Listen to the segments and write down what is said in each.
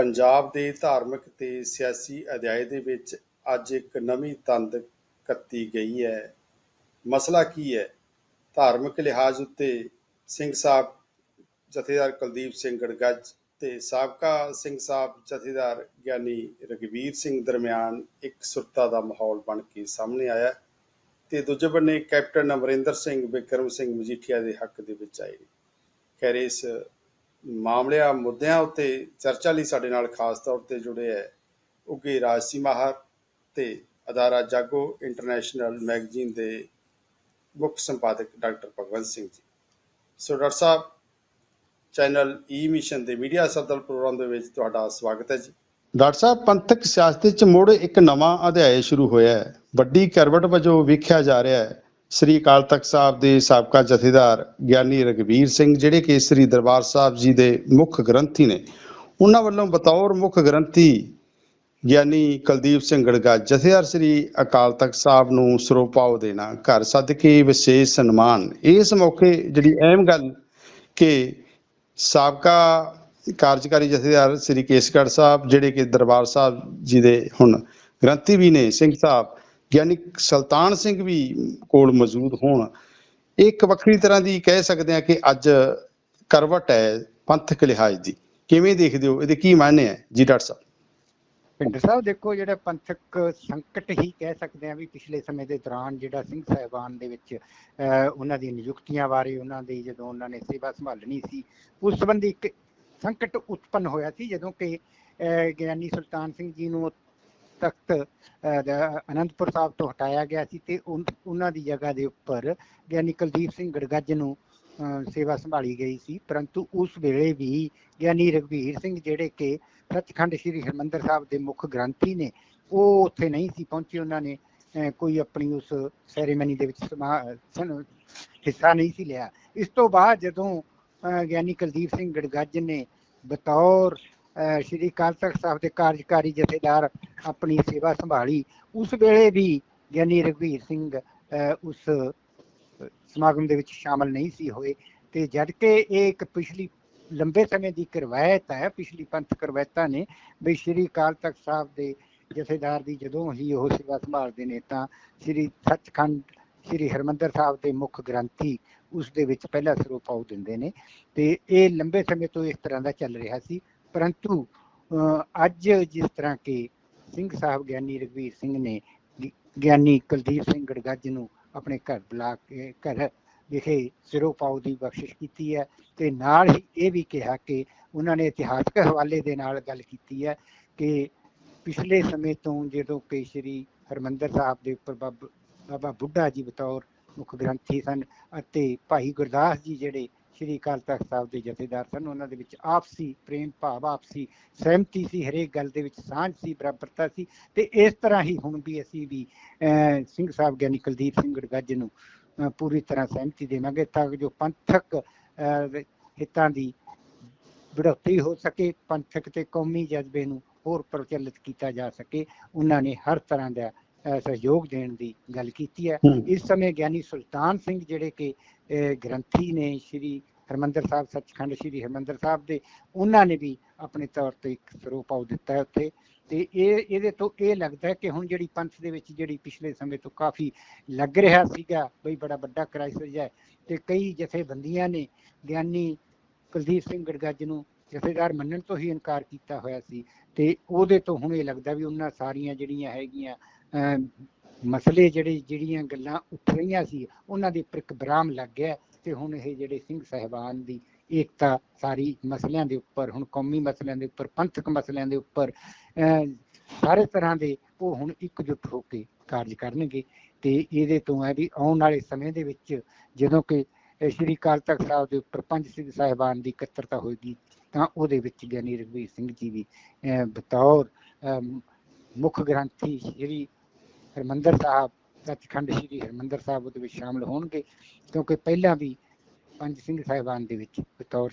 ਪੰਜਾਬ ਦੇ ਧਾਰਮਿਕ ਤੇ ਸਿਆਸੀ ਅਧਿਆਇ ਦੇ ਵਿੱਚ ਅੱਜ ਇੱਕ ਨਵੀਂ ਤੰਦ ਕੱਤੀ ਗਈ ਹੈ। ਮਸਲਾ ਕੀ ਹੈ? ਧਾਰਮਿਕ ਲਿਹਾਜ਼ ਉੱਤੇ ਸਿੰਘ ਸਾਹਿਬ ਜਥੇਦਾਰ ਕੁਲਦੀਪ ਸਿੰਘ ਗੜਗੱਜ ਤੇ ਸਾਬਕਾ ਸਿੰਘ ਸਾਹਿਬ ਜਥੇਦਾਰ ਗਿਆਨੀ ਰਗਵੀਰ ਸਿੰਘ ਦਰਮਿਆਨ ਇੱਕ ਸੁਰਤਾ ਦਾ ਮਾਹੌਲ ਬਣ ਕੇ ਸਾਹਮਣੇ ਆਇਆ ਤੇ ਦੂਜੇ ਬੰਨੇ ਕੈਪਟਨ ਅਮਰਿੰਦਰ ਸਿੰਘ ਵਿਕਰਮ ਸਿੰਘ ਮਜੀਠੀਆ ਦੇ ਹੱਕ ਦੇ ਵਿੱਚ ਆਏ ਨੇ। ਖੈਰ, ਇਸ ਮਾਮਲਿਆਂ, ਮੁੱਦਿਆਂ ਉੱਤੇ ਚਰਚਾ ਲਈ ਸਾਡੇ ਨਾਲ ਖਾਸ ਤੌਰ ਤੇ ਜੁੜੇ ਹੈ ਉੱਗੇ ਰਾਜਸੀ ਮਾਹਰ ਤੇ ਅਦਾਰਾ ਜਾਗੋ ਇੰਟਰਨੈਸ਼ਨਲ ਮੈਗਜ਼ੀਨ ਦੇ ਮੁੱਖ ਸੰਪਾਦਕ doctor Bhagwant Singh ji. So doctor ਸਾਹਿਬ, ਚੈਨਲ ਈ ਮਿਸ਼ਨ ਦੇ ਮੀਡੀਆ ਸਰਦਲ ਪ੍ਰੋਗਰਾਮ ਦੇ ਵਿੱਚ ਤੁਹਾਡਾ ਸਵਾਗਤ ਹੈ ਜੀ। ਡਾਕਟਰ ਸਾਹਿਬ, ਪੰਥਕ ਸਿਆਸਤ ਵਿੱਚ ਮੁੜ ਇੱਕ ਨਵਾਂ ਅਧਿਆਇ ਸ਼ੁਰੂ ਹੋਇਆ ਹੈ। ਵੱਡੀ ਕਰਵਟ ਵਜੋਂ ਵੇਖਿਆ ਜਾ ਰਿਹਾ ਹੈ। ਸ੍ਰੀ ਅਕਾਲ ਤਖਤ ਸਾਹਿਬ ਦੇ ਸਾਬਕਾ ਜਥੇਦਾਰ ਗਿਆਨੀ ਰਗਵੀਰ ਸਿੰਘ, ਜਿਹੜੇ ਕਿ ਸ੍ਰੀ ਦਰਬਾਰ ਸਾਹਿਬ ਜੀ ਦੇ ਮੁੱਖ ਗ੍ਰੰਥੀ ਨੇ। ਉਹਨਾਂ ਵੱਲੋਂ ਬਤੌਰ ਮੁੱਖ ਗ੍ਰੰਥੀ ਗਿਆਨੀ ਕੁਲਦੀਪ ਸਿੰਘ ਗੜਗਾ ਜਥੇਦਾਰ ਸ੍ਰੀ ਅਕਾਲ ਤਖਤ ਸਾਹਿਬ ਨੂੰ ਸਰੋਪਾਓ ਦੇਣਾ, ਘਰ ਸਦਕੇ ਵਿਸ਼ੇਸ਼ ਸਨਮਾਨ। ਇਸ ਮੌਕੇ ਜਿਹੜੀ ਅਹਿਮ ਗੱਲ ਕਿ ਸਾਬਕਾ ਕਾਰਜਕਾਰੀ ਜਥੇਦਾਰ ਸ੍ਰੀ ਕੇਸਗੜ੍ਹ ਸਾਹਿਬ, ਜਿਹੜੇ ਕਿ ਦਰਬਾਰ ਸਾਹਿਬ ਜੀ ਦੇ ਹੁਣ ਗ੍ਰੰਥੀ ਵੀ ਨੇ, ਸਿੰਘ ਸਾਹਿਬ ਗਿਆਨੀ ਸੁਲਤਾਨ ਸਿੰਘ ਵੀ ਕੋਲ ਮੌਜੂਦ ਹੋਣ। ਇੱਕ ਵੱਖਰੀ ਤਰ੍ਹਾਂ ਦੀ ਕਹਿ ਸਕਦੇ ਆ ਕਿ ਅੱਜ ਕਰਵਟ ਹੈ ਪੰਥਕ ਲਿਹਾਜ਼ ਦੀ। ਕਿਵੇਂ ਦੇਖਦੇ ਹੋ? ਇਹਦੇ ਕੀ ਮਾਇਨੇ ਹੈ ਜੀ ਡਾਕਟਰ ਸਾਹਿਬ? ਪਿੰਡ ਸਾਹਿਬ ਦੇਖੋ ਜਿਹੜਾ ਪੰਥਕ ਸੰਕਟ ਹੀ ਕਹਿ ਸਕਦੇ ਆ ਵੀ ਪਿਛਲੇ ਸਮੇਂ ਦੇ ਦੌਰਾਨ ਜਿਹੜਾ ਸਿੰਘ ਸਾਹਿਬਾਨ ਦੇ ਵਿੱਚ ਉਹਨਾਂ ਦੀ ਨਿਯੁਕਤੀਆਂ ਬਾਰੇ ਉਹਨਾਂ ਦੀ ਜਦੋਂ ਉਹਨਾਂ ਨੇ ਸੇਵਾ ਸੰਭਾਲਣੀ ਸੀ ਉਸ ਸੰਬੰਧੀ ਇੱਕ ਸੰਕਟ ਉਤਪੰਨ ਹੋਇਆ ਸੀ। ਜਦੋਂ ਕਿ ਅਹ, ਗਿਆਨੀ ਸੁਲਤਾਨ ਸਿੰਘ ਜੀ ਨੂੰ ਤਖਤ ਅਹ, ਅਨੰਦਪੁਰ ਸਾਹਿਬ ਤੋਂ ਹਟਾਇਆ ਗਿਆ ਸੀ ਤੇ ਉਹਨਾਂ ਦੀ ਜਗ੍ਹਾ ਦੇ ਉੱਪਰ ਗਿਆਨੀ ਕੁਲਦੀਪ ਸਿੰਘ ਗੜਗੱਜ ਨੂੰ ਸੇਵਾ ਸੰਭਾਲੀ ਗਈ ਸੀ। ਪਰੰਤੂ ਉਸ ਵੇਲੇ ਵੀ ਗਿਆਨੀ ਰਘਵੀਰ ਸਿੰਘ ਜਿਹੜੇ ਕਿ ਸੱਚਖੰਡ ਸ੍ਰੀ ਹਰਿਮੰਦਰ ਸਾਹਿਬ ਦੇ ਮੁੱਖ ਗ੍ਰੰਥੀ ਨੇ ਉਹ ਉੱਥੇ ਨਹੀਂ ਸੀ ਪਹੁੰਚੇ। ਉਹਨਾਂ ਨੇ ਕੋਈ ਆਪਣੀ ਉਸ ਸੈਰੇਮਨੀ ਦੇ ਵਿੱਚ ਸਮਾ- ਹਿੱਸਾ ਨਹੀਂ ਸੀ ਲਿਆ। ਇਸ ਤੋਂ ਬਾਅਦ ਜਦੋਂ ਅਹ, ਗਿਆਨੀ ਕੁਲਦੀਪ ਸਿੰਘ ਗੜਗੱਜ ਨੇ ਬਤੌਰ ਸ੍ਰੀ ਅਕਾਲ ਤਖਤ ਸਾਹਿਬ ਦੇ ਕਾਰਜਕਾਰੀ ਜਥੇਦਾਰ ਆਪਣੀ ਸੇਵਾ ਸੰਭਾਲੀ, ਉਸ ਵੇਲੇ ਵੀ ਗਿਆਨੀ ਰਘਵੀਰ ਸਿੰਘ ਉਸ ਸਮਾਗਮ ਦੇ ਵਿੱਚ ਸ਼ਾਮਲ ਨਹੀਂ ਸੀ ਹੋਏ ਤੇ ਜਦ ਕਿ ਇਹ ਇੱਕ ਪਿਛਲੀ ਲੰਬੇ ਸਮੇਂ ਦੀ ਕਰਵਾਇਤ ਹੈ, ਪਿਛਲੀ ਪੰਥ ਰਵਾਇਤਾਂ ਨੇ, ਵੀ ਸ਼੍ਰੀ ਅਕਾਲ ਤਖਤ ਸਾਹਿਬ ਦੇ ਜਥੇਦਾਰ ਦੀ ਜਦੋਂ ਹੀ ਉਹ ਸੇਵਾ ਸੰਭਾਲਦੇ ਨੇ ਤਾਂ ਸ਼੍ਰੀ ਸੱਚਖੰਡ, ਸ਼੍ਰੀ ਹਰਮੰਦਰ ਸਾਹਿਬ ਦੇ ਮੁੱਖ ਗ੍ਰੰਥੀ ਉਸ ਦੇ ਵਿੱਚ ਪਹਿਲਾ ਸਰੂਪਾਉ ਦਿੰਦੇ ਨੇ ਤੇ ਇਹ ਲੰਬੇ ਸਮੇਂ ਤੋਂ ਇਸ ਤਰ੍ਹਾਂ ਦਾ ਚੱਲ ਰਿਹਾ ਸੀ। ਪਰੰਤੂ ਅੱਜ ਜਿਸ ਤਰ੍ਹਾਂ ਕਿ ਸਿੰਘ ਸਾਹਿਬ ਗਿਆਨੀ ਰਘਵੀਰ ਸਿੰਘ ਨੇ ਗਿਆਨੀ ਕੁਲਦੀਪ ਸਿੰਘ ਗੜਗੱਜ ਨੂੰ ਆਪਣੇ ਘਰ ਬੁਲਾ ਕੇ, ਘਰ ਵਿਖੇ ਸਿਰੋਂ ਸਿਰੋਪਾਉ ਦੀ ਬਖਸ਼ਿਸ਼ ਕੀਤੀ ਹੈ ਤੇ ਨਾਲ ਹੀ ਇਹ ਵੀ ਕਿਹਾ ਕਿ ਉਹਨਾਂ ਨੇ ਇਤਿਹਾਸਕ ਹਵਾਲੇ ਦੇ ਨਾਲ ਗੱਲ ਕੀਤੀ ਹੈ ਕਿ ਪਿਛਲੇ ਸਮੇਂ ਤੋਂ ਜਦੋਂ ਕਿ ਸ਼੍ਰੀ ਹਰਮੰਦਰ ਸਾਹਿਬ ਦੇ ਉੱਪਰ ਬਾਬ- ਬਾਬਾ ਬੁੱਢਾ ਜੀ ਬਤੌਰ ਮੁੱਖ ਗ੍ਰੰਥੀ ਸਨ ਅਤੇ ਭਾਈ ਗੁਰਦਾਸ ਜੀ ਜਿਹੜੇ ਸ਼੍ਰੀ ਅਕਾਲ ਤਖਤ ਸਾਹਿਬ ਦੇ ਜਥੇਦਾਰ ਸਨ ਉਹਨਾਂ ਦੇ ਵਿੱਚ ਆਪਸੀ ਪ੍ਰੇਮ ਭਾਵ ਆਪਸੀ ਸਹਿਮਤੀ ਸੀ ਹਰੇਕ ਗੱਲ ਦੇ ਵਿੱਚ ਸਾਂਝ ਸੀ ਬਰਾਬਰਤਾ ਸੀ ਤੇ ਇਸ ਤਰ੍ਹਾਂ ਹੀ ਹੁਣ ਵੀ ਅਸੀਂ ਵੀ ਸਿੰਘ ਸਾਹਿਬ ਗਿਆਨੀ ਕੁਲਦੀਪ ਸਿੰਘ ਗੜਗੱਜ ਨੂੰ ਪੂਰੀ ਤਰ੍ਹਾਂ ਸਹਿਮਤੀ ਦੇਵਾਂਗੇ ਤਾਂ ਕਿ ਜੋ ਪੰਥਕ ਹਿੱਤਾਂ ਦੀ ਵਿੜੋਤੀ ਹੋ ਸਕੇ ਪੰਥਕ ਤੇ ਕੌਮੀ ਜਜ਼ਬੇ ਨੂੰ ਹੋਰ ਪ੍ਰਚਲਿਤ ਕੀਤਾ ਜਾ ਸਕੇ ਉਹਨਾਂ ਨੇ ਹਰ ਤਰ੍ਹਾਂ ਦਾ ਸਹਿਯੋਗ ਦੇਣ ਦੀ ਗੱਲ ਕੀਤੀ ਹੈ। ਇਸ ਸਮੇਂ ਗਿਆਨੀ ਸੁਲਤਾਨ ਸਿੰਘ ਜਿਹੜੇ ਕਿ ਗ੍ਰੰਥੀ ਨੇ ਸ਼੍ਰੀ ਹਰਮੰਦਰ ਸਾਹਿਬ ਸੱਚਖੰਡ ਸ਼੍ਰੀ ਹਰਮੰਦਰ ਸਾਹਿਬ ਦੇ ਉਹਨਾਂ ਨੇ ਵੀ ਆਪਣੇ ਤੌਰ ਤੇ ਇੱਕ ਸਰੂਪਾਉ ਦਿੱਤਾ ਹੈ ਉੱਥੇ। ਤੇ ਇਹ ਇਹਦੇ ਤੋਂ ਇਹ ਲੱਗਦਾ ਕਿ ਹੁਣ ਜਿਹੜੀ ਪੰਥ ਦੇ ਵਿੱਚ ਜਿਹੜੀ ਪਿਛਲੇ ਸਮੇਂ ਤੋਂ ਕਾਫੀ ਲੱਗ ਰਿਹਾ ਸੀਗਾ ਬਈ ਬੜਾ ਵੱਡਾ ਕ੍ਰਾਈਸਿਸ ਹੈ ਤੇ ਕਈ ਜਥੇਬੰਦੀਆਂ ਨੇ ਗਿਆਨੀ ਕੁਲਦੀਪ ਸਿੰਘ ਗੜਗੱਜ ਨੂੰ ਜਥੇਦਾਰ ਮੰਨਣ ਤੋਂ ਹੀ ਇਨਕਾਰ ਕੀਤਾ ਹੋਇਆ ਸੀ। ਤੇ ਉਹਦੇ ਤੋਂ ਹੁਣ ਇਹ ਲੱਗਦਾ ਵੀ ਉਹਨਾਂ ਸਾਰੀਆਂ ਜਿਹੜੀਆਂ ਹੈਗੀਆਂ ਅਮ, ਮਸਲੇ ਜਿਹੜੇ ਜਿਹੜੀਆਂ ਗੱਲਾਂ ਉੱਠ ਰਹੀਆਂ ਸੀ ਉਹਨਾਂ ਦੇ ਉੱਪਰ ਬਰਾਮ ਲੱਗ ਗਿਆ ਤੇ ਹੁਣ ਇਹ ਜਿਹੜੇ ਸਿੰਘ ਸਹਿਬਾਨ ਦੀ ਏਕਤਾ ਸਾਰੀ ਮਸਲਿਆਂ ਦੇ ਉੱਪਰ ਹੁਣ ਕੌਮੀ ਮਸਲਿਆਂ ਦੇ ਉੱਪਰ ਪੰਥਕ ਮਸਲਿਆਂ ਦੇ ਉੱਪਰ ਸਾਰੇ ਤਰ੍ਹਾਂ ਦੇ ਉਹ ਹੁਣ ਇਕਜੁੱਟ ਹੋ ਕੇ ਕਾਰਜ ਕਰਨਗੇ ਤੇ ਇਹਦੇ ਤੋਂ ਹੈ ਵੀ ਆਉਣ ਵਾਲੇ ਸਮੇਂ ਦੇ ਵਿੱਚ ਜਦੋਂ ਕਿ ਸ਼੍ਰੀ ਅਕਾਲ ਤਖਤ ਸਾਹਿਬ ਦੇ ਉੱਪਰ ਪੰਜ ਸਿੰਘ ਸਾਹਿਬਾਨ ਦੀ ਇਕੱਤਰਤਾ ਹੋਏਗੀ ਤਾਂ ਉਹਦੇ ਵਿੱਚ ਗਿਆਨੀ ਰਘਵੀਰ ਸਿੰਘ ਜੀ ਵੀ ਅਹ, ਬਤੌਰ ਮੁੱਖ ਗ੍ਰੰਥੀ ਸ਼੍ਰੀ ਹਰਮੰਦਰ ਸਾਹਿਬ ਸੱਚਖੰਡ ਸ਼੍ਰੀ ਹਰਮੰਦਰ ਸਾਹਿਬ ਉਹਦੇ ਵਿੱਚ ਸ਼ਾਮਲ ਹੋਣਗੇ, ਕਿਉਂਕਿ ਪਹਿਲਾਂ ਵੀ ਪੰਜ ਸਿੰਘ ਸਾਹਿਬਾਨ ਦੇ ਵਿੱਚ ਬਤੌਰ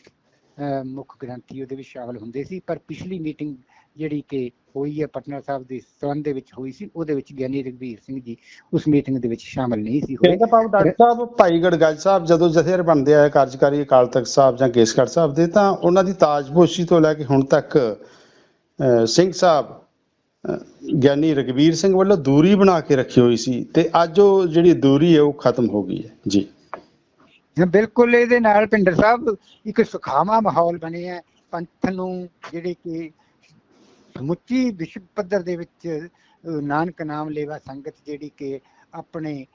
ਮੁੱਖ ਗ੍ਰੰਥੀ ਉਹਦੇ ਵਿੱਚ ਸ਼ਾਮਲ ਹੁੰਦੇ ਸੀ, ਪਰ ਪਿਛਲੀ ਮੀਟਿੰਗ ਜਿਹੜੀ ਕਿ ਹੋਈ ਹੈ ਪਟਨਾ ਸਾਹਿਬ ਦੇ ਸੰਬੰਧ ਦੇ ਵਿੱਚ ਹੋਈ ਸੀ, ਉਹਦੇ ਵਿੱਚ ਗਿਆਨੀ ਰਘਵੀਰ ਸਿੰਘ ਜੀ ਉਸ ਮੀਟਿੰਗ ਦੇ ਵਿੱਚ ਸ਼ਾਮਲ ਨਹੀਂ ਸੀ ਹੋਏ। ਇਹਦਾ ਭਾਵ ਡਾਕਟਰ ਸਾਹਿਬ ਭਾਈ ਗੜਗੱਜ ਸਾਹਿਬ ਜਦੋਂ ਜਥੇਦਾਰ ਬਣਦੇ ਆ, ਕਾਰਜਕਾਰੀ ਅਕਾਲ ਤਖਤ ਸਾਹਿਬ ਜਾਂ ਕੇਸਗੜ੍ਹ ਸਾਹਿਬ ਦੇ, ਤਾਂ ਉਹਨਾਂ ਦੀ ਤਾਜਪੋਸ਼ੀ ਤੋਂ ਲੈ ਕੇ ਹੁਣ ਤੱਕ ਸਿੰਘ ਸਾਹਿਬ ਗਿਆਨੀ ਰਗਵੀਰ ਸਿੰਘ ਵੱਲੋਂ ਦੂਰੀ ਬਣਾ ਕੇ ਰੱਖੀ ਹੋਈ ਸੀ ਤੇ ਅੱਜ ਉਹ ਜਿਹੜੀ ਦੂਰੀ ਹੈ ਉਹ ਖਤਮ ਹੋ ਗਈ ਹੈ। ਜੀ। ਬਿਲਕੁਲ ਇਹਦੇ ਨਾਲ ਭਿੰਡਰ ਸਾਹਿਬ ਇੱਕ ਸੁਖਾਵਾਂ ਮਾਹੌਲ ਬਣਿਆ ਪੰਥ ਨੂੰ ਜਿਹੜੇ ਕਿ ਸਮੁੱਚੀ ਵਿਸ਼ਵ ਪੱਧਰ ਦੇ ਵਿੱਚ ਨਾਨਕ ਨਾਮ ਲੇਵਾ ਸੰਗਤ ਜਿਹੜੀ ਕਿ ਆਪਣੇ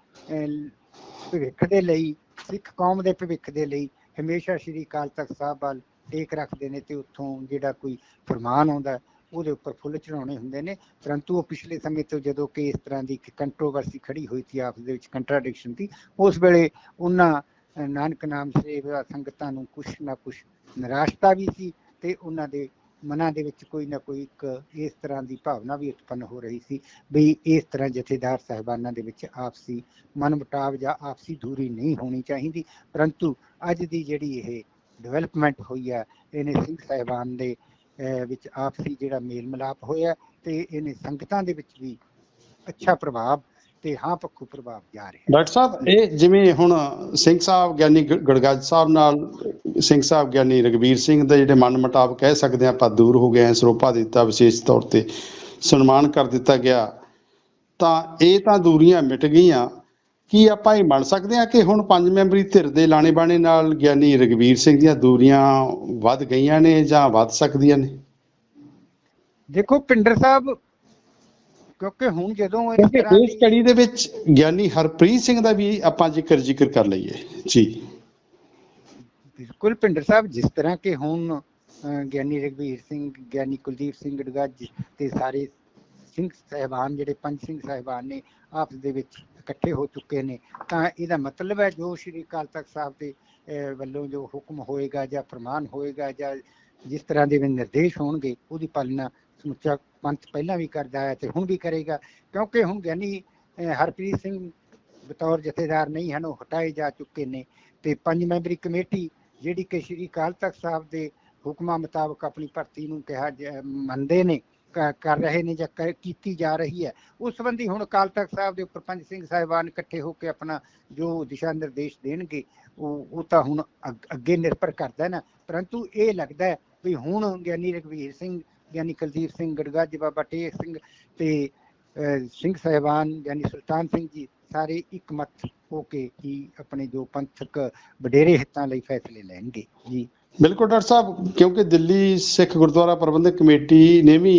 ਭਵਿੱਖ ਦੇ ਲਈ, ਸਿੱਖ ਕੌਮ ਦੇ ਭਵਿੱਖ ਦੇ ਲਈ ਹਮੇਸ਼ਾ ਸ੍ਰੀ ਅਕਾਲ ਤਖਤ ਸਾਹਿਬ ਵੱਲ ਟੇਕ ਰੱਖਦੇ ਨੇ ਤੇ ਉੱਥੋਂ ਜਿਹੜਾ ਕੋਈ ਫਰਮਾਨ ਆਉਂਦਾ ਉਹਦੇ ਉੱਪਰ ਫੁੱਲ ਚੜਾਉਣੇ ਹੁੰਦੇ ਨੇ। ਪਰੰਤੂ ਉਹ ਪਿਛਲੇ ਸਮੇਂ ਤੋਂ ਜਦੋਂ ਕਿ ਇਸ ਤਰ੍ਹਾਂ ਦੀ ਕੰਟਰੋਵਰਸੀ ਖੜੀ ਹੋਈ ਸੀ ਆਪਸ ਦੇ ਵਿੱਚ ਕੰਟਰਾਡਿਕਸ਼ਨ ਸੀ ਉਸ ਵੇਲੇ ਉਹਨਾਂ ਨਾਨਕ ਨਾਮ ਸੇਵਾ ਸੰਗਤਾਂ ਨੂੰ ਕੁਛ ਨਾ ਕੁਛ ਨਿਰਾਸ਼ਤਾ ਵੀ ਸੀ ਤੇ ਉਹਨਾਂ ਦੇ ਮਨਾਂ ਦੇ ਵਿੱਚ ਕੋਈ ਨਾ ਕੋਈ ਇੱਕ ਇਸ ਤਰ੍ਹਾਂ ਦੀ ਭਾਵਨਾ ਵੀ ਉਤਪੰਨ ਹੋ ਰਹੀ ਸੀ ਵੀ ਇਸ ਤਰ੍ਹਾਂ ਜਥੇਦਾਰ ਸਾਹਿਬਾਨਾਂ ਦੇ ਵਿੱਚ ਆਪਸੀ ਮਨਮਟਾਵ ਜਾਂ ਆਪਸੀ ਦੂਰੀ ਨਹੀਂ ਹੋਣੀ ਚਾਹੀਦੀ। ਪਰੰਤੂ ਅੱਜ ਦੀ ਜਿਹੜੀ ਇਹ ਡਿਵੈਲਪਮੈਂਟ ਹੋਈ ਹੈ, ਇਹਨੇ ਸਿੰਘ ਸਾਹਿਬਾਨ ਦੇ ਵਿੱਚ ਆਪਸੀ ਜਿਹੜਾ ਮੇਲ ਮਿਲਾਪ ਹੋਇਆ ਤੇ ਇਹਨੇ ਸੰਗਤਾਂ ਦੇ ਵਿੱਚ ਵੀ ਅੱਛਾ ਪ੍ਰਭਾਵ ਤੇ ਹਾਂ ਪੱਖੂ ਪ੍ਰਭਾਵ ਜਾ ਰਿਹਾ ਡਾਕਟਰ ਸਾਹਿਬ, ਇਹ ਜਿਵੇਂ ਹੁਣ ਸਿੰਘ ਸਾਹਿਬ ਗਿਆਨੀ ਗ- ਸਾਹਿਬ ਨਾਲ, ਸਿੰਘ ਸਾਹਿਬ ਗਿਆਨੀ ਰਗਵੀਰ ਸਿੰਘ ਦਾ ਜਿਹੜੇ ਮਨ ਮੁਟਾਵ ਕਹਿ ਸਕਦੇ ਹਾਂ ਆਪਾਂ ਦੂਰ ਹੋ ਗਏ ਸਰੋਪਾ ਦਿੱਤਾ ਵਿਸ਼ੇਸ਼ ਤੌਰ ਤੇ ਸਨਮਾਨ ਕਰ ਦਿੱਤਾ ਗਿਆ। ਤਾਂ ਇਹ ਤਾਂ ਦੂਰੀਆਂ ਮਿਟ ਗਈਆਂ ਕੀ ਆਪਾਂ ਇਹ ਮੰਨ ਸਕਦੇ ਹਾਂ ਕਿ ਹੁਣ ਪੰਜ ਮੈਂਬਰੀ ਧਿਰ ਦੇ ਲਾਣੇ ਬਾਣੇ ਨਾਲ ਗਿਆਨੀ ਰਗਵੀਰ ਸਿੰਘ ਦੀਆਂ ਦੂਰੀਆਂ ਵੱਧ ਗਈਆਂ ਨੇ ਜਾਂ ਵੱਧ ਸਕਦੀਆਂ ਨੇ? ਦੇਖੋ ਪਿੰਡਰ ਸਾਹਿਬ ਕਿਉਂਕਿ ਹੁਣ ਜਦੋਂ ਇਸ ਤਰ੍ਹਾਂ ਇਸ ਦੀ ਕੜੀ ਦੇ ਵਿੱਚ ਗਿਆਨੀ ਹਰਪ੍ਰੀਤ ਸਿੰਘ ਦਾ ਵੀ ਆਪਾਂ ਜ਼ਿਕਰ ਜ਼ਿਕਰ ਕਰ ਲਈਏ। ਜੀ। ਬਿਲਕੁਲ ਪਿੰਡਰ ਸਾਹਿਬ ਜਿਸ ਤਰ੍ਹਾਂ ਕਿ ਹੁਣ ਗਿਆਨੀ ਰਘਵੀਰ ਸਿੰਘ ਗਿਆਨੀ ਕੁਲਦੀਪ ਸਿੰਘ ਗੜਗੱਜ ਤੇ ਸਾਰੇ ਸਿੰਘ ਸਹਿਬਾਨ ਜਿਹੜੇ ਪੰਜ ਸਿੰਘ ਸਹਿਬਾਨ ਨੇ ਆਪਸ ਦੇ ਵਿੱਚ ਇਕੱਠੇ ਹੋ ਚੁੱਕੇ ਨੇ, ਤਾਂ ਇਹਦਾ ਮਤਲਬ ਹੈ ਜੋ ਸ਼੍ਰੀ ਅਕਾਲ ਤਖਤ ਸਾਹਿਬ ਦੇ ਵੱਲੋਂ ਜੋ ਹੁਕਮ ਹੋਏਗਾ ਜਾਂ ਫਰਮਾਨ ਹੋਏਗਾ ਜਾਂ ਜਿਸ ਤਰ੍ਹਾਂ ਦੇ ਵੀ ਨਿਰਦੇਸ਼ ਹੋਣਗੇ, ਉਹਦੀ ਪਾਲਣਾ ਸਮੁੱਚਾ ਪੰਥ ਪਹਿਲਾਂ ਵੀ ਕਰਦਾ ਹੈ ਤੇ ਹੁਣ ਵੀ ਕਰੇਗਾ, ਕਿਉਂਕਿ ਹੁਣ ਗਿਆਨੀ ਹਰਪ੍ਰੀਤ ਸਿੰਘ ਬਤੌਰ ਜਥੇਦਾਰ ਨਹੀਂ ਹਨ, ਉਹ ਹਟਾਏ ਜਾ ਚੁੱਕੇ ਨੇ ਤੇ ਪੰਜ ਮੈਂਬਰੀ ਕਮੇਟੀ ਜਿਹੜੀ ਕਿ ਸ਼੍ਰੀ ਅਕਾਲ ਤਖਤ ਸਾਹਿਬ ਦੇ ਹੁਕਮਾਂ ਮੁਤਾਬਕ ਆਪਣੀ ਭਰਤੀ ਨੂੰ ਕਿਹਾ ਮੰਨਦੇ ਨੇ ਕਰ ਰਹੇ ਨੇ ਜਾਂ ਕੀਤੀ ਜਾ ਰਹੀ ਹੈ। ਉਸ ਸੰਬੰਧੀ ਹੁਣ ਅਕਾਲ ਤਖਤ ਸਾਹਿਬ ਦੇ ਉੱਪਰ ਪੰਜ ਸਿੰਘ ਸਾਹਿਬਾਨ ਇਕੱਠੇ ਹੋ ਕੇ ਆਪਣਾ ਜੋ ਦਿਸ਼ਾ ਨਿਰਦੇਸ਼ ਦੇਣਗੇ ਉਹ ਉਹ ਤਾਂ ਹੁਣ ਅੱਗੇ ਨਿਰਭਰ ਕਰਦਾ ਹੈ ਨਾ। ਪਰੰਤੂ ਇਹ ਲੱਗਦਾ ਹੈ ਵੀ ਹੁਣ ਗਿਆਨੀ ਰਘਵੀਰ ਸਿੰਘ ਗਿਆਨੀ ਕੁਲਦੀਪ ਸਿੰਘ ਗੜਗੱਜ ਬਾਬਾ ਟੇਕ ਸਿੰਘ ਤੇ ਅਹ, ਸਿੰਘ ਸਾਹਿਬਾਨ ਯਾਨੀ ਸੁਲਤਾਨ ਸਿੰਘ ਜੀ ਸਾਰੇ ਇੱਕ ਮਤ ਹੋ ਕੇ ਹੀ ਆਪਣੇ ਜੋ ਪੰਥਕ ਵਡੇਰੇ ਹਿੱਤਾਂ ਲਈ ਫੈਸਲੇ ਲੈਣਗੇ। ਜੀ। ਬਿਲਕੁਲ ਡਾਕਟਰ ਸਾਹਿਬ, ਕਿਉਂਕਿ ਦਿੱਲੀ ਸਿੱਖ ਗੁਰਦੁਆਰਾ ਪ੍ਰਬੰਧਕ ਕਮੇਟੀ ਨੇ ਵੀ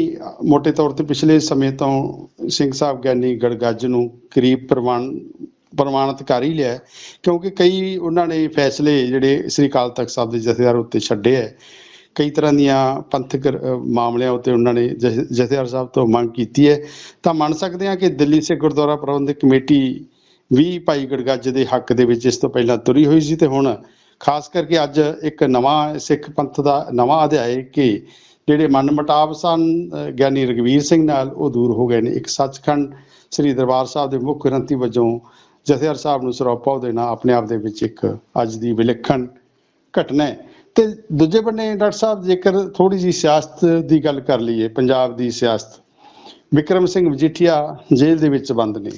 ਮੋٹے ਤੌਰ ਤੇ ਪਿਛਲੇ ਸਮੇਂ ਤੋਂ ਸਿੰਘ ਸਾਹਿਬ ਗਿਆਨੀ ਗੜਗੱਜ ਨੂੰ ਕਰੀਬ ਪ੍ਰਵਾਨ ਪ੍ਰਮਾਣਿਤ ਕਰ ਹੀ ਲਿਆ ਕਿਉਂਕਿ ਕਈ ਉਹਨਾਂ ਨੇ ਫੈਸਲੇ ਜਿਹੜੇ ਸ੍ਰੀ ਅਕਾਲ ਤਖਤ ਸਾਹਿਬ ਦੇ ਜਥੇਦਾਰ ਉੱਤੇ ਛੱਡੇ ਹੈ, ਕਈ ਤਰ੍ਹਾਂ ਦੀਆਂ ਪੰਥਕ ਮਾਮਲਿਆਂ ਉੱਤੇ ਉਹਨਾਂ ਨੇ ਜਥੇਦਾਰ ਸਾਹਿਬ ਤੋਂ ਮੰਗ ਕੀਤੀ ਹੈ। ਤਾਂ ਮੰਨ ਸਕਦੇ ਹਾਂ ਕਿ ਦਿੱਲੀ ਸਿੱਖ ਗੁਰਦੁਆਰਾ ਪ੍ਰਬੰਧਕ ਕਮੇਟੀ ਵੀ ਭਾਈ ਗੜਗੱਜ ਦੇ ਹੱਕ ਦੇ ਵਿੱਚ ਇਸ ਤੋਂ ਪਹਿਲਾਂ ਤੁਰੀ ਹੋਈ ਸੀ ਤੇ ਹੁਣ ਖਾਸ ਕਰਕੇ ਅੱਜ ਇੱਕ ਨਵਾਂ ਸਿੱਖ ਪੰਥ ਦਾ ਨਵਾਂ ਅਧਿਆਇ ਕਿ ਜਿਹੜੇ ਮਨ ਮਟਾਵ ਸਨ ਗਿਆਨੀ ਰਗਵੀਰ ਸਿੰਘ ਨਾਲ ਉਹ ਦੂਰ ਹੋ ਗਏ ਨੇ। ਇੱਕ ਸੱਚਖੰਡ ਸ੍ਰੀ ਦਰਬਾਰ ਸਾਹਿਬ ਦੇ ਮੁੱਖ ਗ੍ਰੰਥੀ ਵਜੋਂ ਜਥੇਦਾਰ ਸਾਹਿਬ ਨੂੰ ਸਰੋਪਾ ਦੇਣਾ ਆਪਣੇ ਆਪ ਦੇ ਵਿੱਚ ਇੱਕ ਅੱਜ ਦੀ ਵਿਲੱਖਣ ਘਟਨਾ ਹੈ। ਤੇ ਦੂਜੇ ਬੰਨੇ ਡਾਕਟਰ ਸਾਹਿਬ, ਜੇਕਰ ਥੋੜੀ ਜੀ ਸਿਆਸਤ ਦੀ ਗੱਲ ਕਰ ਲਈਏ, ਪੰਜਾਬ ਦੀ ਸਿਆਸਤ, ਵਿਕਰਮ ਸਿੰਘ ਮਜੀਠੀਆ ਜੇਲ੍ਹ ਦੇ ਵਿੱਚ ਬੰਦ ਨੇ।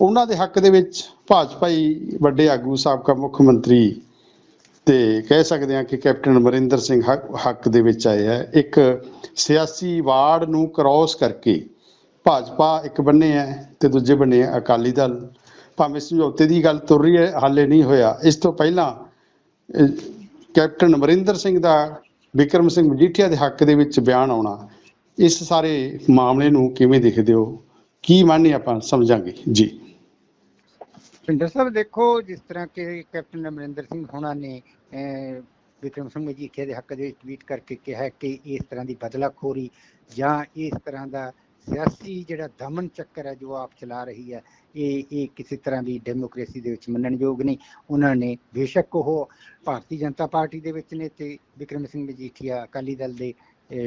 ਉਹਨਾਂ ਦੇ ਹੱਕ ਦੇ ਵਿੱਚ ਭਾਜਪਾਈ ਵੱਡੇ ਆਗੂ ਸਾਬਕਾ ਮੁੱਖ ਮੰਤਰੀ ਤੇ ਕਹਿ ਸਕਦੇ ਹਾਂ ਕਿ ਕੈਪਟਨ ਅਮਰਿੰਦਰ ਸਿੰਘ ਹੱਕ ਦੇ ਵਿੱਚ ਆਏ ਹੈ ਇੱਕ ਸਿਆਸੀ ਵਾਰਡ ਨੂੰ ਕ੍ਰਾਸ ਕਰਕੇ ਭਾਜਪਾ ਇੱਕ ਬੰਨੇ ਹੈ ਤੇ ਦੂਜੇ ਬੰਨੇ ਹੈ ਅਕਾਲੀ ਦਲ। ਭਾਵੇਂ ਸਮਝੌਤੇ ਦੀ ਗੱਲ ਤੁਰ ਰਹੀ ਹੈ, ਹਾਲੇ ਨਹੀਂ ਹੋਇਆ। ਇਸ ਤੋਂ ਪਹਿਲਾਂ ਕੈਪਟਨ ਅਮਰਿੰਦਰ ਸਿੰਘ ਦਾ ਵਿਕਰਮ ਸਿੰਘ ਮਜੀਠੀਆ ਦੇ ਹੱਕ ਦੇ ਵਿੱਚ ਬਿਆਨ ਆਉਣਾ, ਇਸ ਸਾਰੇ ਮਾਮਲੇ ਨੂੰ ਕਿਵੇਂ ਦੇਖਦੇ ਹੋ? ਕੀ ਮਾਨੇ ਆਪਾਂ ਸਮਝਾਂਗੇ? ਜੀ। ਪਿੰਡਰ ਸਾਹਿਬ, ਦੇਖੋ, ਜਿਸ ਤਰ੍ਹਾਂ ਕਿ ਕੈਪਟਨ ਅਮਰਿੰਦਰ ਸਿੰਘ ਹੋਣਾ ਨੇ ਵਿਕਰਮ ਸਿੰਘ ਮਜੀਠੀਆ ਦੇ ਹੱਕ ਦੇ ਵਿੱਚ ਟਵੀਟ ਕਰਕੇ ਕਿਹਾ ਕਿ ਇਸ ਤਰ੍ਹਾਂ ਦੀ ਬਦਲਾਖੋਰੀ ਜਾਂ ਇਸ ਤਰ੍ਹਾਂ ਦਾ ਸਿਆਸੀ ਜਿਹੜਾ ਦਮਨ ਚੱਕਰ ਹੈ ਜੋ ਆਪ ਚਲਾ ਰਹੀ ਹੈ, ਇਹ ਇਹ ਕਿਸੇ ਤਰ੍ਹਾਂ ਦੀ ਡੈਮੋਕ੍ਰੇਸੀ ਦੇ ਵਿੱਚ ਮੰਨਣਯੋਗ ਨਹੀਂ। ਉਹਨਾਂ ਨੇ ਬੇਸ਼ੱਕ ਉਹ ਭਾਰਤੀ ਜਨਤਾ ਪਾਰਟੀ ਦੇ ਵਿੱਚ ਨੇ ਤੇ ਵਿਕਰਮ ਸਿੰਘ ਮਜੀਠੀਆ ਅਕਾਲੀ ਦਲ ਦੇ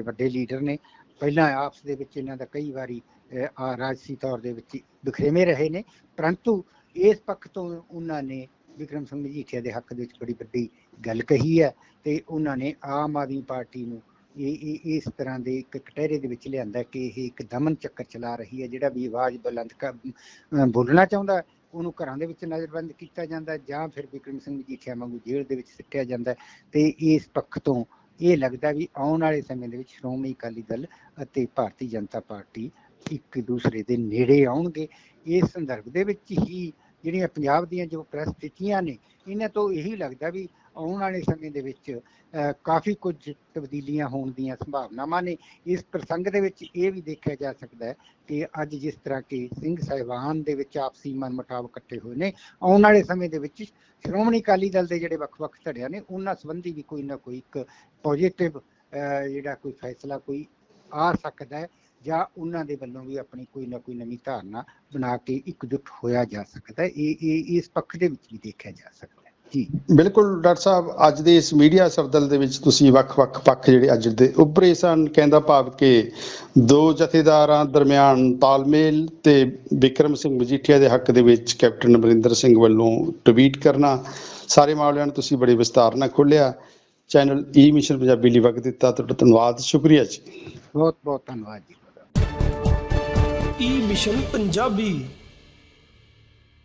ਵੱਡੇ ਲੀਡਰ ਨੇ। ਪਹਿਲਾਂ ਆਪਸ ਦੇ ਵਿੱਚ ਇਹਨਾਂ ਦਾ ਕਈ ਵਾਰੀ ਆ ਰਾਜਸੀ ਤੌਰ ਦੇ ਵਿੱਚ ਵਿਖਰੇਵੇਂ ਰਹੇ ਨੇ, ਪਰੰਤੂ ਇਸ ਪੱਖ ਤੋਂ ਉਹਨਾਂ ਨੇ ਵਿਕਰਮ ਸਿੰਘ ਮਜੀਠੀਆ ਦੇ ਹੱਕ ਦੇ ਵਿੱਚ ਬੜੀ ਵੱਡੀ ਗੱਲ ਕਹੀ ਹੈ ਤੇ ਉਹਨਾਂ ਨੇ ਆਮ ਆਦਮੀ ਪਾਰਟੀ ਨੂੰ ਇਹ ਇਹ, ਇਸ ਤਰ੍ਹਾਂ ਦੇ ਇੱਕ ਕਟਹਿਰੇ ਦੇ ਵਿੱਚ ਲਿਆਂਦਾ ਕਿ ਇਹ ਇੱਕ ਦਮਨ ਚੱਕਰ ਚਲਾ ਰਹੀ ਹੈ, ਜਿਹੜਾ ਵੀ ਆਵਾਜ਼ ਬੁਲੰਦ ਕਰ ਬੋਲਣਾ ਚਾਹੁੰਦਾ, ਉਹਨੂੰ ਘਰਾਂ ਦੇ ਵਿੱਚ ਨਜ਼ਰਬੰਦ ਕੀਤਾ ਜਾਂਦਾ ਜਾਂ ਫਿਰ ਵਿਕਰਮ ਸਿੰਘ ਮਜੀਠੀਆ ਵਾਂਗੂ ਜੇਲ੍ਹ ਦੇ ਵਿੱਚ ਸਿੱਟਿਆ ਜਾਂਦਾ ਤੇ ਇਸ ਪੱਖ ਤੋਂ ਇਹ ਲੱਗਦਾ ਵੀ ਆਉਣ ਵਾਲੇ ਸਮੇਂ ਦੇ ਵਿੱਚ ਸ਼੍ਰੋਮਣੀ ਅਕਾਲੀ ਦਲ ਅਤੇ ਭਾਰਤੀ ਜਨਤਾ ਪਾਰਟੀ ਇੱਕ ਦੂਸਰੇ ਦੇ ਨੇੜੇ ਆਉਣਗੇ। ਇਸ ਸੰਦਰਭ ਦੇ ਵਿੱਚ ਹੀ ਜਿਹੜੀਆਂ ਪੰਜਾਬ ਦੀਆਂ ਜੋ ਪ੍ਰਸਥਿਤੀਆਂ ਨੇ, ਇਹਨਾਂ ਤੋਂ ਇਹੀ ਲੱਗਦਾ ਵੀ ਆਉਣ ਵਾਲੇ ਸਮੇਂ ਦੇ ਵਿੱਚ ਕਾਫੀ ਕੁਝ ਤਬਦੀਲੀਆਂ ਹੋਣ ਦੀਆਂ ਸੰਭਾਵਨਾਵਾਂ ਨੇ। ਇਸ ਪ੍ਰਸੰਗ ਦੇ ਵਿੱਚ ਇਹ ਵੀ ਦੇਖਿਆ ਜਾ ਸਕਦਾ ਹੈ ਕਿ ਅੱਜ ਜਿਸ ਤਰ੍ਹਾਂ ਕਿ ਸਿੰਘ ਸਾਹਿਬਾਨ ਦੇ ਵਿੱਚ ਆਪਸੀ ਮਨਮੁਟਾਵ ਇਕੱਠੇ ਹੋਏ ਨੇ, ਆਉਣ ਵਾਲੇ ਸਮੇਂ ਦੇ ਵਿੱਚ ਸ਼੍ਰੋਮਣੀ ਅਕਾਲੀ ਦਲ ਦੇ ਜਿਹੜੇ ਵੱਖ-ਵੱਖ ਧੜਿਆਂ ਨੇ, ਉਹਨਾਂ ਸੰਬੰਧੀ ਵੀ ਕੋਈ ਨਾ ਕੋਈ ਇੱਕ ਪੋਜੀਟਿਵ ਜਿਹੜਾ ਕੋਈ ਫੈਸਲਾ ਕੋਈ ਆ ਸਕਦਾ ਹੈ ਜਾਂ ਉਹਨਾਂ ਦੇ ਵੱਲੋਂ ਵੀ ਆਪਣੀ ਕੋਈ ਨਾ ਕੋਈ ਨਵੀਂ ਧਾਰਨਾ ਬਣਾ ਕੇ ਇਕਜੁੱਟ ਹੋਇਆ ਜਾ ਸਕਦਾ ਹੈ। ਇਹ ਇਹ, ਇਸ ਪੱਖ ਦੇ ਵਿੱਚ ਵੀ ਦੇਖਿਆ ਜਾ ਸਕਦਾ ਜੀ। ਬਿਲਕੁਲ ਡਾਕਟਰ ਸਾਹਿਬ ਅੱਜ ਦੇ ਇਸ ਮੀਡੀਆ ਸਰਦਲ ਦੇ ਵਿੱਚ ਤੁਸੀਂ ਵੱਖ-ਵੱਖ ਪੱਖ ਜਿਹੜੇ ਅੱਜ ਦੇ ਉੱਭਰੇ ਸਨ ਕਹਿੰਦਾ ਭਾਵ ਕਿ ਦੋ ਜਥੇਦਾਰਾਂ ਦਰਮਿਆਨ ਤਾਲਮੇਲ ਤੇ ਵਿਕਰਮ ਸਿੰਘ ਮਜੀਠੀਆ ਦੇ ਹੱਕ ਦੇ ਵਿੱਚ ਕੈਪਟਨ ਅਮਰਿੰਦਰ ਸਿੰਘ ਵੱਲੋਂ ਟਵੀਟ ਕਰਨਾ ਸਾਰੇ ਮਾਮਲਿਆਂ ਨੂੰ ਤੁਸੀਂ ਬੜੇ ਵਿਸਤਾਰ ਨਾਲ ਖੋਲਿਆ channel e E mission Punjabi ਲਈ ਵਕਤ ਦਿੱਤਾ ਤੁਹਾਡਾ ਧੰਨਵਾਦ ਸ਼ੁਕਰੀਆ ਜੀ। ਬਹੁਤ ਬਹੁਤ ਧੰਨਵਾਦ ਜੀ ਈ ਮਿਸ਼ਨ e ਪੰਜਾਬੀ